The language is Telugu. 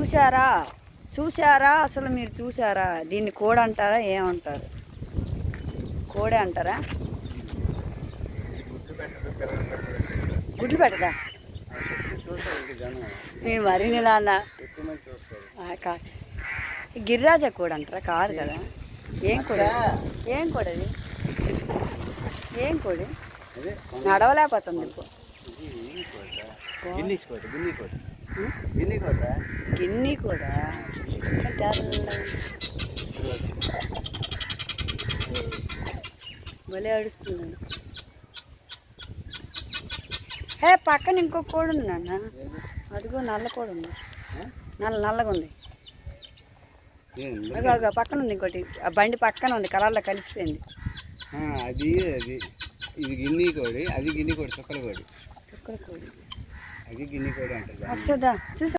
చూసారా చూసారా అసలు మీరు చూసారా దీన్ని కోడ అంటారా? ఏమంటారు? కోడే అంటారా? గుడ్లు పెట్టదా నేను మరి నాన్న గిరిరాజ కోడ అంటారా? కాదు కదా. ఏం కోడి? ఏం కోడి అది? ఏం కోడి? నడవలేకపోతుంది. గిన్ని కోట గిన్ని కూడా? భలే అడుస్తున్నాను హే పక్కన ఇంకో కోడి ఉంది నాన్న. అదిగో నల్ల కోడి ఉంది. నల్ల నల్లగా ఉంది. పక్కన ఉంది ఇంకోటి. ఆ బండి పక్కన ఉంది కలర్లో కలిసిపోయింది. అది అది. ఇది గిన్ని కోడి అది గిన్ని కోడి చుక్కల కోడి. చుక్కల కోడి అది గిన్ని కోడి అంటారు. చూసా?